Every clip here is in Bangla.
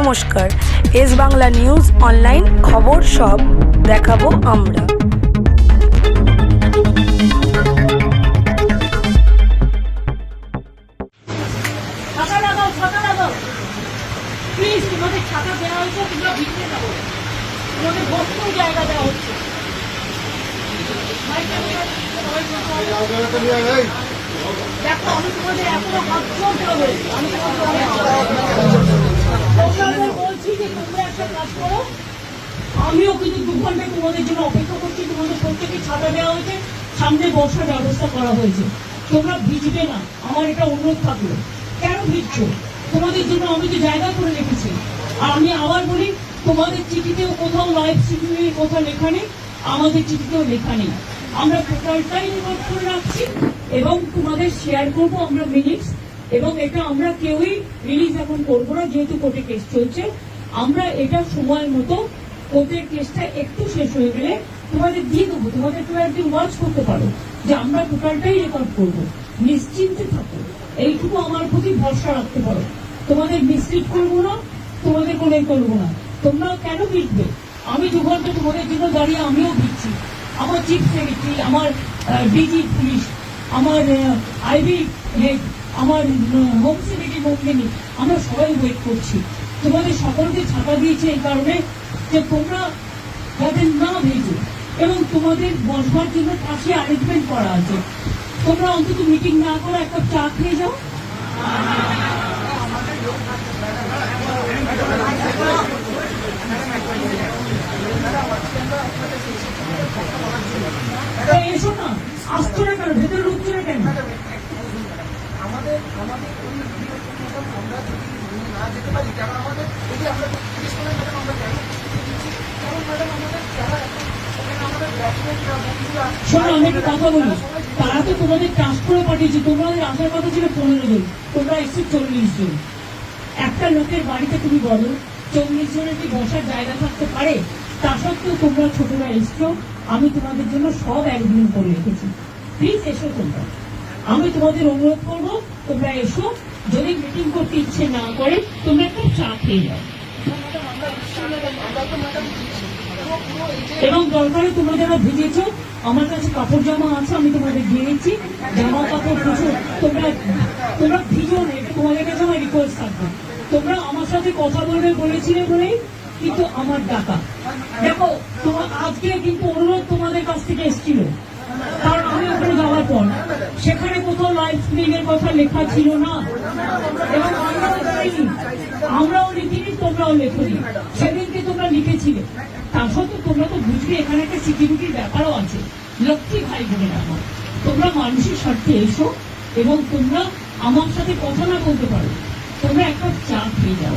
নমস্কার। এস বাংলা নিউজ অনলাইন খবর সব দেখাবো আমরা। দেখো, আমি তোমাদের এখনও আমি তোমাদের বলছি যে একটা কাজ করো। আমিও কিন্তু দু ঘণ্টা তোমাদের জন্য অপেক্ষা করছি, তোমাদের প্রত্যেকে ছাতা দেওয়া হয়েছে, সামনে বসার ব্যবস্থা করা হয়েছে। তোমরা ভিজবে না, আমার এটা অনুরোধ থাকল। কেন ভিজছো? তোমাদের জন্য আমি তো জায়গা করে রেখেছি। আর আমি আবার বলি, তোমাদের চিঠিতেও কোথাও লাইভ সিকিউরিটি কোথাও লেখা নেই, আমাদের চিঠিতেও লেখা নেই। আমরা টোটালটাই রেকর্ড করে রাখছি এবং তোমাদের শেয়ার করব আমরা মিনিটস এবং এটা আমরা কেউই রিলিজ এখন করব না, যেহেতু কোর্টে কেস চলছে। আমরা এটা সময় মতো কোর্টের কেসটা একটু শেষ হয়ে গেলে তোমাদের দিয়ে দেবো। তোমাদের তোমরা একদিন ওয়াচ করতে পারো যে আমরা টোটালটাই রেকর্ড করব। নিশ্চিন্তে থাকো। এইটুকু আমার প্রতি ভরসা রাখতে পারো। তোমাদের মিসলিড করব না, তোমাদের কোনো করব না। তোমরা কেন ভিড়বে আমি দু ঘণ্টা তোমাদের জন্য দাঁড়িয়ে আমিও ভিড়ছি আমার চিফ সেক্রেটারি আমার ডিজি পুলিশ আমার আইবি হেড আমার হোম সেক্রেটারি মন্দিনী আমরা সবাই ওয়েট করছি। তোমাদের সকলকে ছাপা দিয়েছে এই কারণে যে তোমরা যাতে না ভেজো এবং তোমাদের বসবার জন্য পাশে অ্যারেঞ্জমেন্ট করা আছে। তোমরা অন্তত মিটিং না করে একটা চা খেয়ে যাও এসো না আসছো না কেন ভেতরে ঢুকছো না কেন আমাদের আমাদের ওই ভিডিও আমরা যদি না যেতে পারি কারণ আমাদের যদি শোনো, আমি একটা কথা বলি। তারা তো তোমাদের পাঠিয়েছে তোমাদের আসার কথা ছিল পনেরো জন। তোমরা এসছো চল্লিশ জন। একটা লোকের বাড়িতে তুমি বলো, চল্লিশ জনের কি বসার জায়গা থাকতে পারে? তা সত্ত্বেও তোমরা ছোটরা এসছো, আমি তোমাদের জন্য সব একদিন করে রেখেছি। প্লিজ এসো তোমরা। আমি তোমাদের অনুরোধ করব, তোমরা এসো। যদি মিটিং করতে ইচ্ছে না করে, তোমরা একটা চা খেয়ে যাও। এবং দরকারে তোমরা যারা ভিজেছো, আমার কাছে কাপড় জামা আছে, আমি তোমাদের দিয়ে দিচ্ছি। জামা, কাপড় প্রচুর তোমরা তোমরা ভিজো না, এটা তোমাদের কাছে আমার রিকোয়েস্ট থাকবে। তোমরা আমার সাথে কথা বলবে বলেছিলে বলেই কিন্তু আমার ডাকা। দেখো তোমার আজকে কিন্তু অনুরোধ তোমাদের কাছ থেকে এসেছিল। কারণ যাওয়ার পর, সেখানে কোথাও লাইভ স্ট্রিমিং এর কথা লেখা ছিল না। এবং আমরাও লিখিনি, তোমরাও লেখনি। সেদিনকে তোমরা লিখেছিলে। তা সত্ত্বেও তোমরা তো বুঝবে, এখানে একটা সিকিউরিটির ব্যাপারও আছে। লক্ষ্মী ভাই বোনের আমার তোমরা মানুষের স্বার্থে এসো এবং তোমরা আমার সাথে কথা না বলতে পারো। তোমরা একটা চা খেয়ে যাও।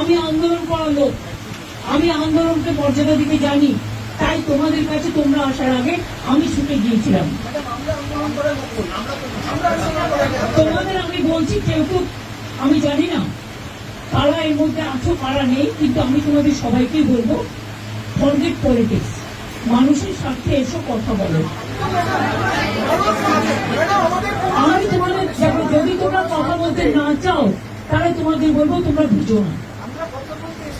আমি আন্দোলন করার লোক। আমি আন্দোলনকে মর্যাদা দিতে জানি তাই তোমাদের কাছে তোমরা আসার আগে আমি ছুটে গিয়েছিলাম। তোমাদের আমি বলছি, কেউ আমি জানি না। কারা এর মধ্যে আছো কারা নেই, কিন্তু আমি তোমাদের সবাইকেই বলব ফরগেট পলিটিক্স মানুষের স্বার্থে এসো, কথা বলো। আমি তোমাদের যদি তোমরা কথা বলতে না চাও, তাহলে তোমাদের বলব তোমরা বুঝো না আমরা কথা বলতে এসেছি ম্যাডাম তা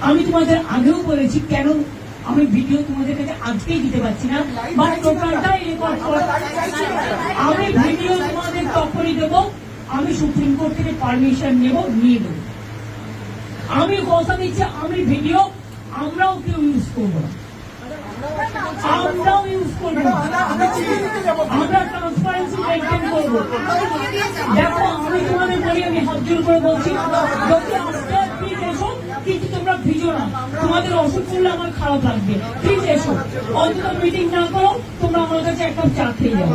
আমি তোমাদের আগেও বলেছি কেন আমি ভিডিও তোমাদের কাছে আজকেই দিতে পারছি না বা টোটালটাই রেকর্ড আমি ভিডিও তোমাদের তখনই দেবো আমি সুপ্রিম কোর্ট থেকে পারমিশন নেব নিয়ে দেবো আমি কথা দিচ্ছি আমি ভিডিও আমরাও কেউ ইউজ করব আমরাও ইউজ করব আমরা ট্রান্সপারেন্সি মেনটেন করব। দেখো আমি তোমাদের বলি আমি হাত জোর করে বলছি যদি আজকে প্লিজ এসো কিন্তু তোমরা ভিজো না অসুখ করলে আমার খারাপ লাগবে। প্লিজ এসো। অন্তত মিটিং না করো, তোমরা আমার কাছে একটা চাকরি খেয়ে যাও।